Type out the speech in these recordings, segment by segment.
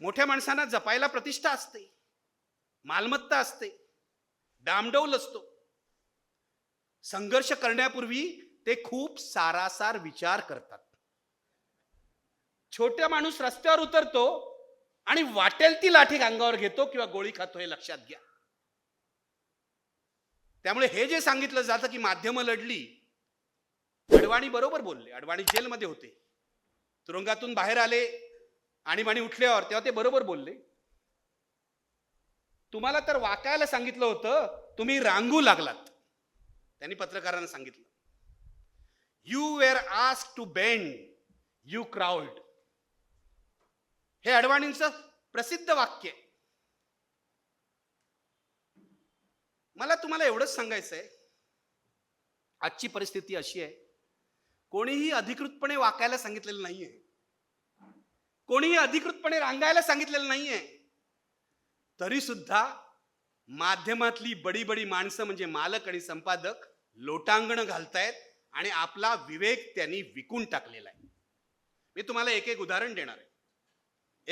मोठ्या माणसांना जपायला प्रतिष्ठा असते. मालमत्ता असते. डामडौल असतो. संघर्ष करण्यापूर्वी ते खूप सारासार विचार करतात. छोट्या माणूस रस्त्यावर उतरतो आणि वाटेल ती लाठी अंगावर घेतो किंवा गोळी खातो हे लक्षात घ्या. त्यामुळे हे जे सांगितलं जातं की माध्यमं लढली अडवाणी बरोबर बोलले. अडवाणी जेलमध्ये होते. तुरुंगातून बाहेर आले आणीबाणी उठल्यावर तेव्हा ते बरोबर बोलले. तुम्हाला तर वाकायला सांगितलं होतं तुम्ही रांगू लागलात. त्यांनी पत्रकारांना सांगितलं. You were ask to bend you crawled हे अडवाणींचं प्रसिद्ध वाक्य. आहे मला तुम्हाला एवढंच सांगायचं आहे आजची परिस्थिती अशी आहे. कोणीही अधिकृतपणे वाकायला सांगितलेलं नाहीये. कोणीही अधिकृतपणे रांगायला सांगितलेलं नाहीये. तरी सुद्धा माध्यमातली बडी बडी माणसं म्हणजे मालक आणि संपादक लोटांगण घालतायत आणि आपला विवेक त्यांनी विकून टाकलेला आहे. मी तुम्हाला एक एक उदाहरण देणार आहे.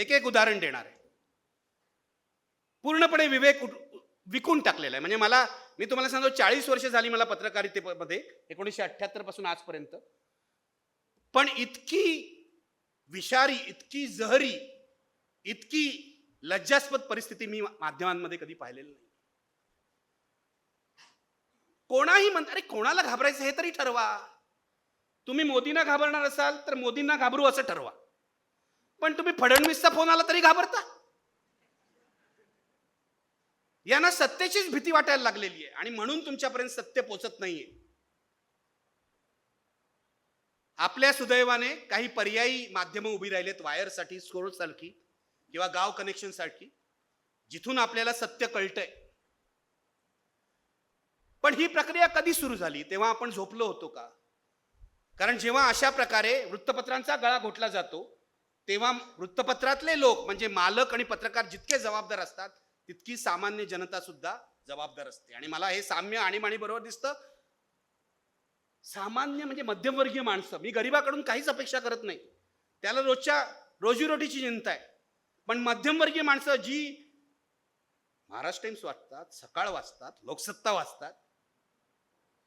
एक एक उदाहरण देणार आहे. पूर्णपणे विवेक उठ- विकून टाकलेला आहे. म्हणजे मला मी तुम्हाला सांगतो चाळीस वर्ष झाली मला पत्रकारितेमध्ये एकोणीसशे अठ्ठ्याहत्तरपासून आजपर्यंत. पण इतकी विषारी इतकी जहरी इतकी लज्जास्पद परिस्थिती मी माध्यमांमध्ये कधी पाहिलेली नाही. कोणाही म्हणत अरे कोणाला घाबरायचं हे तरी ठरवा. तुम्ही मोदींना घाबरणार असाल तर मोदींना घाबरू असं ठरवा. पण तुम्ही फडणवीसचा फोन आला तरी घाबरता. यांना सत्तेचीच भीती वाटायला लागलेली आहे आणि म्हणून तुमच्यापर्यंत सत्य पोचत नाहीये. आपल्या सुदैवाने काही पर्यायी माध्यमं उभी राहिलेत वायरसाठी स्कोरसारखी किंवा गाव कनेक्शनसारखी जिथून आपल्याला सत्य कळतंय. पण ही प्रक्रिया कधी सुरू झाली? तेव्हा आपण झोपलो होतो का? कारण जेव्हा अशा प्रकारे वृत्तपत्रांचा गळा घोटला जातो तेव्हा वृत्तपत्रातले लोक म्हणजे मालक आणि पत्रकार जितके जबाबदार असतात तितकी सामान्य जनता सुद्धा जबाबदार असते. आणि मला हे साम्य आणीबाणीबरोबर दिसतं. सामान्य म्हणजे मध्यमवर्गीय माणसं. मी गरिबाकडून काहीच अपेक्षा करत नाही. त्याला रोजच्या रोजीरोटीची चिंता आहे. पण मध्यमवर्गीय माणसं जी महाराष्ट्र टाइम्स वाचतात सकाळ वाचतात लोकसत्ता वाचतात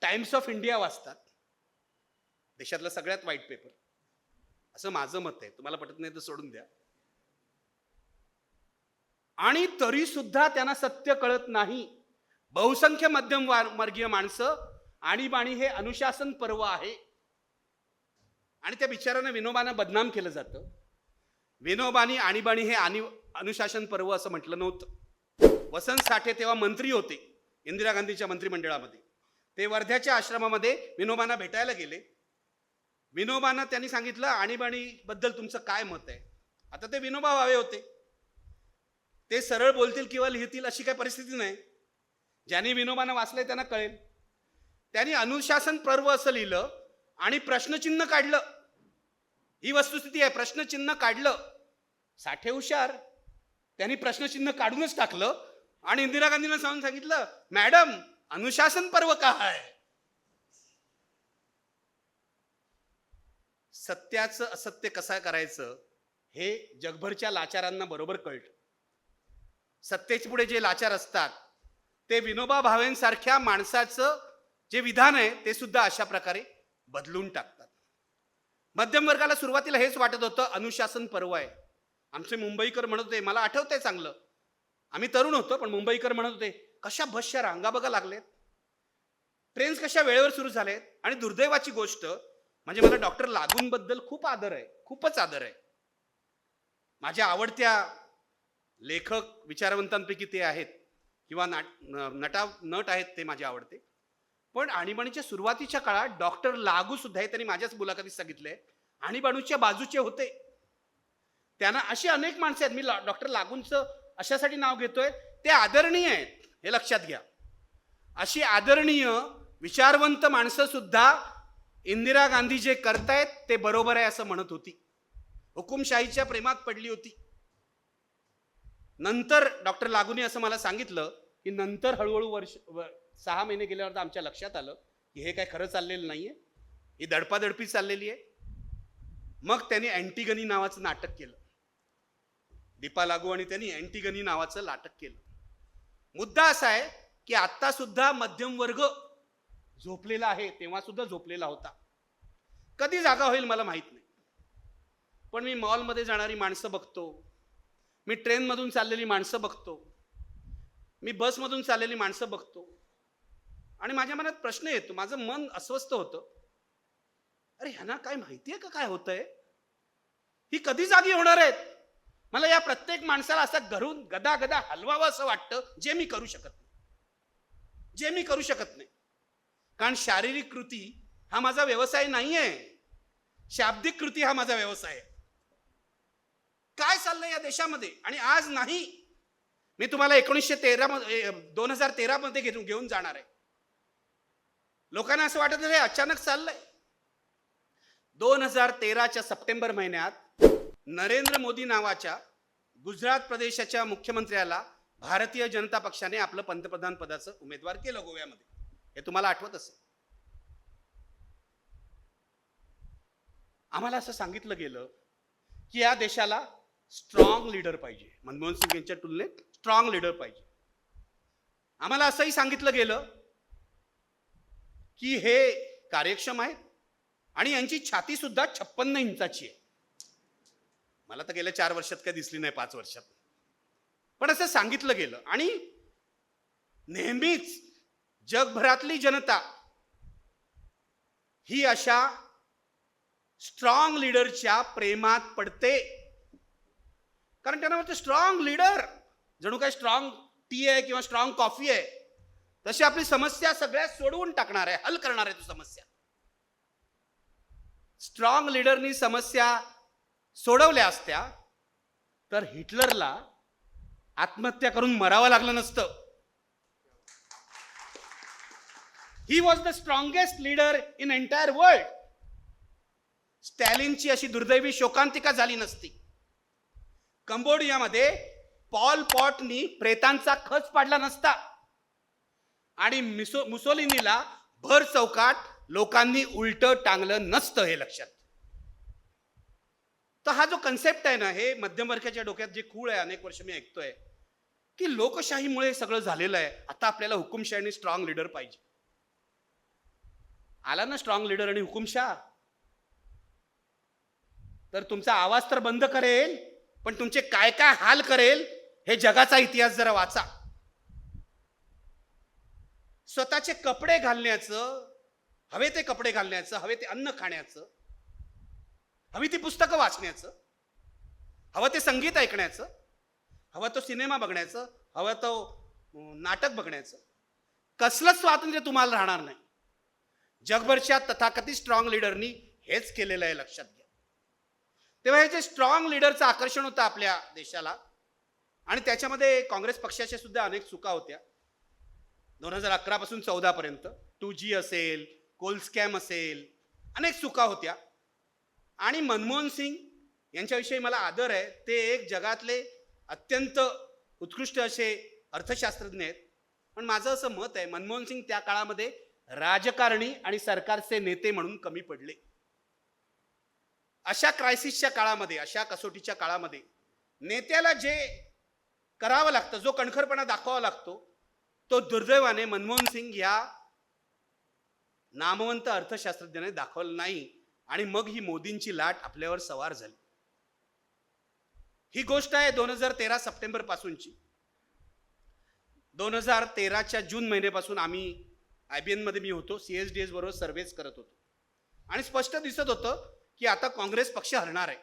टाइम्स ऑफ इंडिया वाचतात देशातला सगळ्यात वाईट पेपर. असं माझं मत आहे. तुम्हाला पटत नाही तर सोडून द्या. आणि तरी सुद्धा त्यांना सत्य कळत नाही. बहुसंख्य मध्यम वर्गीय माणसं आणीबाणी हे अनुशासन पर्व आहे. आणि त्या बिचारानं विनोबांना बदनाम केलं जातं. विनोबानी आणीबाणी हे आणि अनुशासन पर्व असं म्हटलं नव्हतं. वसंत साठे तेव्हा मंत्री होते इंदिरा गांधीच्या मंत्रिमंडळामध्ये. ते वर्ध्याच्या आश्रमामध्ये विनोबांना भेटायला गेले. विनोबांना त्यांनी सांगितलं आणीबाणीबद्दल तुमचं काय मत आहे? आता ते विनोबा व्हावे होते. ते सरळ बोलतील किंवा लिहितील अशी काही परिस्थिती नाही. ज्यांनी विनोबांना वाचलंय त्यांना कळेल. त्यांनी अनुशासन पर्व असं लिहिलं आणि प्रश्नचिन्ह काढलं. ही वस्तुस्थिती आहे. प्रश्नचिन्ह काढलं. साठे हुशार. त्यांनी प्रश्नचिन्ह काढूनच टाकलं आणि इंदिरा गांधींना सांगून सांगितलं मॅडम अनुशासन पर्व का आहे? सत्याचं असत्य कसं करायचं हे जगभरच्या लाचारांना बरोबर कळलं. सत्तेच्या पुढे जे लाचार असतात ते विनोबा भावेंसारख्या माणसाचं जे विधान आहे ते सुद्धा अशा प्रकारे बदलून टाकतात. मध्यम वर्गाला सुरुवातीला हेच वाटत होतं अनुशासन पर्व आहे. आमचे मुंबईकर म्हणत होते मला आठवतंय चांगलं. आम्ही तरुण होतो पण मुंबईकर म्हणत होते कशा बसच्या रांगा बघा लागलेत. ट्रेन्स कशा वेळेवर सुरू झालेत? आणि दुर्दैवाची गोष्ट म्हणजे मला डॉक्टर लागूंबद्दल खूप आदर आहे खूपच आदर आहे. माझ्या आवडत्या लेखक विचारवंतांपैकी ते आहेत किंवा नाट नटा नट आहेत ते माझे आवडते. पण आणीबाणीच्या सुरुवातीच्या काळात डॉक्टर लागू सुद्धा हे त्यांनी माझ्याच मुलाखतीत सांगितलंय आणीबाणूच्या बाजूचे होते. त्यांना अशी अनेक माणसं आहेत. मी डॉक्टर लागूंचं अशासाठी नाव घेतोय. ते आदरणीय आहेत. हे लक्षात घ्या. अशी आदरणीय विचारवंत माणसं सुद्धा इंदिरा गांधी जे करतायत ते बरोबर आहे असं म्हणत होती. हुकुमशाहीच्या प्रेमात पडली होती. नंतर डॉक्टर लागूने असं मला सांगितलं की नंतर हळूहळू वर्ष सहा महिने गेल्यावर तर आमच्या लक्षात आलं की हे काय खरं चाललेलं नाही आहे ही दडपादडपी चाललेली आहे. मग त्यांनी अँटीगनी नावाचं नाटक केलं. दीपा लागू आणि त्यांनी अँटीगनी नावाचं नाटक केलं. मुद्दा असा आहे की आता सुद्धा मध्यम वर्ग झोपलेला आहे तेव्हा सुद्धा झोपलेला होता. कधी जागा होईल मला माहीत नाही. पण मी मॉलमध्ये जाणारी माणसं बघतो. मी ट्रेनमधून चाललेली माणसं बघतो. मी बसमधून चाललेली माणसं बघतो. आणि माझ्या मनात प्रश्न येतो माझं मन अस्वस्थ होतं. अरे ह्यांना काय माहिती आहे का काय होतंय? ही कधी जागी होणार आहेत? मला या प्रत्येक माणसाला असं घरून गदा गदा हलवावं असं वाटतं जे मी करू शकत नाही. जे मी करू शकत नाही. कारण शारीरिक कृती हा माझा व्यवसाय नाही आहे शाब्दिक कृती हा माझा व्यवसाय. आहे काय चाललंय या देशामध्ये? आणि आज नाही. मी तुम्हाला एकोणीसशे तेरा दोन हजार तेरा मध्ये घेऊन घेऊन जाणार आहे. लोकांना असं वाटत हे अचानक चाललंय. दोन हजार तेराच्या सप्टेंबर महिन्यात नरेंद्र मोदी नावाच्या गुजरात प्रदेशाच्या मुख्यमंत्र्याला भारतीय जनता पक्षाने आपलं पंतप्रधान पदाचं उमेदवार केलं गोव्यामध्ये. हे तुम्हाला आठवत असेल. आम्हाला असं सांगितलं गेलं की या देशाला स्ट्रॉंग लीडर पाहिजे. मनमोहन सिंग यांच्या तुलनेत स्ट्रॉंग लीडर पाहिजे. आम्हाला असंही सांगितलं गेलं की हे कार्यक्षम आहेत आणि यांची छाती सुद्धा छप्पन्न इंचाची आहे. मला तर गेल्या चार वर्षात काय दिसली नाही पाच वर्षात. पण असं सांगितलं गेलं आणि नेहमीच जगभरातली जनता ही अशा स्ट्रॉंग लीडरच्या प्रेमात पडते. कारण त्यांना म्हणते स्ट्रॉंग लीडर जणू काय स्ट्रॉंग टी आहे किंवा स्ट्रॉंग कॉफी आहे तशी आपली समस्या सगळ्या सोडवून टाकणार आहे हल करणार आहे तो समस्या. स्ट्रॉंग लीडरनी समस्या सोडवल्या असत्या तर हिटलरला आत्महत्या करून मरावं लागलं नसतं. He was the strongest leader in entire world स्टॅलिनची अशी दुर्दैवी शोकांतिका झाली नसती. कंबोडियामध्ये पॉल पॉटनी प्रेतांचा खच पाडला नसता. आणि मिसो मुसोलिनीला भर चौकाट लोकांनी उलट टांगलं नसतं हे लक्षात. तर हा जो कन्सेप्ट आहे ना हे मध्यमवर्गाच्या डोक्यात जे खूळ आहे अनेक वर्ष मी ऐकतोय की लोकशाहीमुळे सगळं झालेलं आहे आता आपल्याला हुकुमशाही आणि स्ट्रॉंग लीडर पाहिजे. आला ना स्ट्रॉंग लीडर आणि हुकुमशाह? तर तुमचा आवाज तर बंद करेल पण तुमचे काय काय हाल करेल हे जगाचा इतिहास जरा वाचा. स्वतःचे कपडे घालण्याचं हवे ते कपडे घालण्याचं हवे ते अन्न खाण्याचं हवी ती पुस्तकं वाचण्याचं हवं ते संगीत ऐकण्याचं हवं तो सिनेमा बघण्याचं हवं तो नाटक बघण्याचं कसलंच स्वातंत्र्य तुम्हाला राहणार नाही. जगभरच्या तथाकथित स्ट्रॉंग लीडरनी हेच केलेलं आहे लक्षात घ्या. तेव्हा हे जे स्ट्रॉंग लीडरचं आकर्षण होतं आपल्या देशाला आणि त्याच्यामध्ये काँग्रेस पक्षाच्या सुद्धा अनेक चुका होत्या दोन हजार अकरा पासून टू जी असेल कोल्सकॅम असेल अनेक चुका होत्या. आणि मनमोहन सिंग यांच्याविषयी मला आदर आहे. ते एक जगातले अत्यंत उत्कृष्ट असे अर्थशास्त्रज्ञ आहेत. पण माझं असं मत आहे मनमोहन सिंग त्या काळामध्ये राजकारणी आणि सरकारचे नेते म्हणून कमी पडले. अशा क्रायसिसच्या काळामध्ये अशा कसोटीच्या काळामध्ये नेत्याला जे करावं लागतं जो कणखरपणा दाखवावा लागतो तो दुर्दैवाने मनमोहन सिंग या नामवंत अर्थशास्त्रज्ञाने दाखवलं नाही आणि मग ही मोदींची लाट आपल्यावर सवार झाली. ही गोष्ट आहे दोन हजार तेरा सप्टेंबर पासूनची. दोन हजार तेराच्या जून महिन्यापासून आम्ही आय बी मध्ये मी होतो सी एस डी एस बरोबर सर्वेच करत होतो. आणि स्पष्ट दिसत होतं की आता काँग्रेस पक्ष हरणार आहे.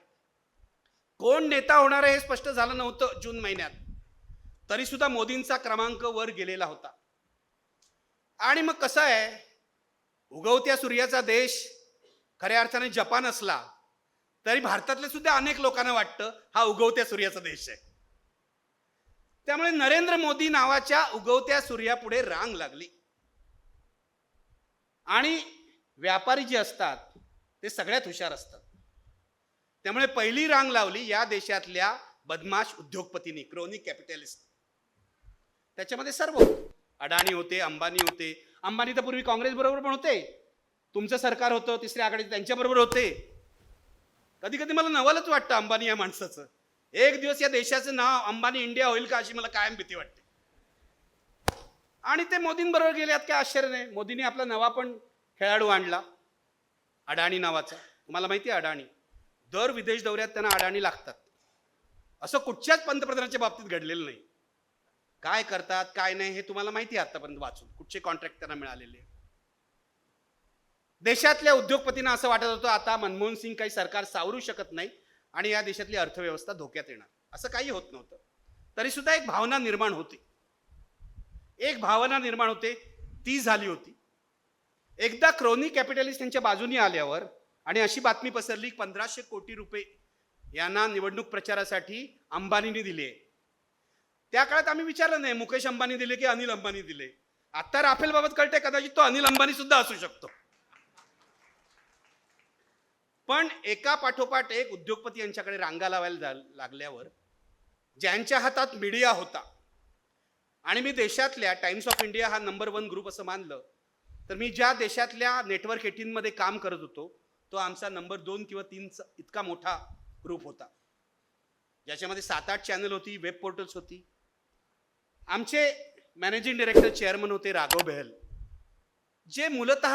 कोण नेता होणार आहे हे स्पष्ट झालं नव्हतं जून महिन्यात. तरी सुद्धा मोदींचा क्रमांक वर गेलेला होता. आणि मग कसं आहे? उगवत्या सूर्याचा देश खऱ्या अर्थाने जपान असला तरी भारतातले सुद्धा अनेक लोकांना वाटतं हा उगवत्या सूर्याचा देश आहे. त्यामुळे नरेंद्र मोदी नावाच्या उगवत्या सूर्यापुढे रांग लागली. आणि व्यापारी जे असतात ते सगळ्यात हुशार असतात. त्यामुळे पहिली रांग लावली या देशातल्या बदमाश उद्योगपतींनी क्रोनिक कॅपिटलिस्ट. त्याच्यामध्ये सर्व अडाणी होते अंबानी होते. अंबानी तर पूर्वी काँग्रेस बरोबर पण होते. तुमचं सरकार होतं तिसऱ्या आघाडी त्यांच्याबरोबर होते. कधी कधी मला नवलच वाटतं अंबानी या माणसाचं. एक दिवस या देशाचं नाव अंबानी इंडिया होईल का अशी मला कायम भीती वाटते. आणि ते मोदींबरोबर गेले यात काय आश्चर्य नाही. मोदींनी आपला नवा पण खेळाडू आणला. अडाणी नावाचा. तुम्हाला माहिती आहे अडाणी. दर विदेश दौऱ्यात त्यांना अडाणी लागतात. असं कुठच्याच पंतप्रधानाच्या बाबतीत घडलेलं नाही. काय करतात काय नाही हे तुम्हाला माहिती आहे आतापर्यंत वाचून. कुठचे कॉन्ट्रॅक्ट त्यांना मिळालेले देशातल्या उद्योगपतींना असं वाटत होतं आता मनमोहन सिंग काही सरकार सावरू शकत नाही आणि या देशातली अर्थव्यवस्था धोक्यात येणार. असं काही होत नव्हतं. तरी सुद्धा एक भावना निर्माण होती. एक भावना निर्माण होते ती झाली होती. एकदा क्रोनी कॅपिटलिस्ट त्यांच्या बाजूनी आल्यावर आणि अशी बातमी पसरली पंधराशे कोटी रुपये यांना निवडणूक प्रचारासाठी अंबानीने दिले. त्या काळात आम्ही विचारलं नाही मुकेश अंबानी दिले की अनिल अंबानी दिले? आता राफेल बाबत कळते कदाचित तो अनिल अंबानी सुद्धा असू शकतो. पण एका पाठोपाठ एक उद्योगपती यांच्याकडे रांगा लावायला जा- लागल्यावर ज्यांच्या हातात मीडिया होता आणि मी देशातल्या टाइम्स ऑफ इंडिया हा नंबर वन ग्रुप असं मानलं तर मी ज्या देशातल्या नेटवर्क एटीनमध्ये काम करत होतो तो आमचा नंबर दोन किंवा तीनचा इतका मोठा ग्रुप होता. ज्याच्यामध्ये सात आठ चॅनल होती वेब पोर्टल्स होती आमचे मॅनेजिंग डायरेक्टर चेअरमन होते राघव बेहल. जे मूलत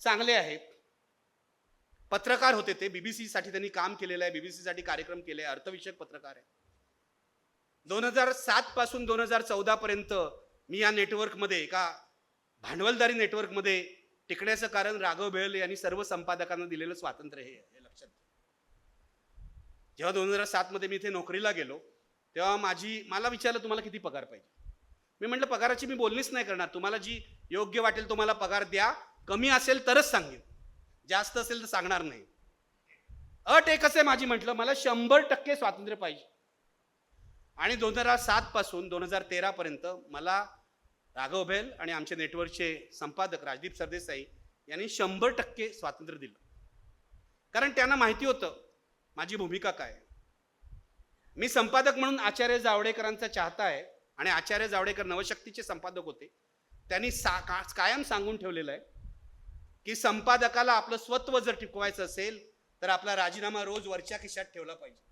चांगले आहेत. पत्रकार होते ते. बीबीसी साठी त्यांनी काम केलेलं आहे. बीबीसी साठी कार्यक्रम केले आहे. अर्थविषयक पत्रकार आहे दोन हजार सात पासून दोन हजार चौदा पर्यंत मी या नेटवर्कमध्ये एका भांडवलदारी नेटवर्कमध्ये टिकण्याचं कारण राघव बेहल यांनी सर्व संपादकांना दिलेलं स्वातंत्र्य हे लक्षात जेव्हा दोन हजार सात मध्ये मी इथे नोकरीला गेलो तेव्हा माझी मला विचारलं तुम्हाला किती पगार पाहिजे? मी म्हटलं पगाराची मी बोलणीच नाही करणार. तुम्हाला जी योग्य वाटेल तुम्हाला पगार द्या. कमी असेल तरच सांगेन. जास्त असेल तर सांगणार नाही. अट एकच आहे माझी म्हटलं मला शंभर टक्के स्वातंत्र्य पाहिजे. आणि दोन हजार सात पासून दोन हजार तेरा पर्यंत मला राघव भेल आणि आमचे नेटवर्कचे संपादक राजदीप सरदेसाई यांनी शंभर टक्के स्वातंत्र्य दिलं. कारण त्यांना माहिती होतं माझी भूमिका काय आहे. मी संपादक म्हणून आचार्य जावडेकरांचा चाहता आहे आणि आचार्य जावडेकर नवशक्तीचे संपादक होते. त्यांनी सा का- कायम सांगून ठेवलेलं आहे की संपादकाला आपलं स्वत्व जर टिकवायचं असेल तर आपला राजीनामा रोज वरच्या खिशात ठेवला पाहिजे.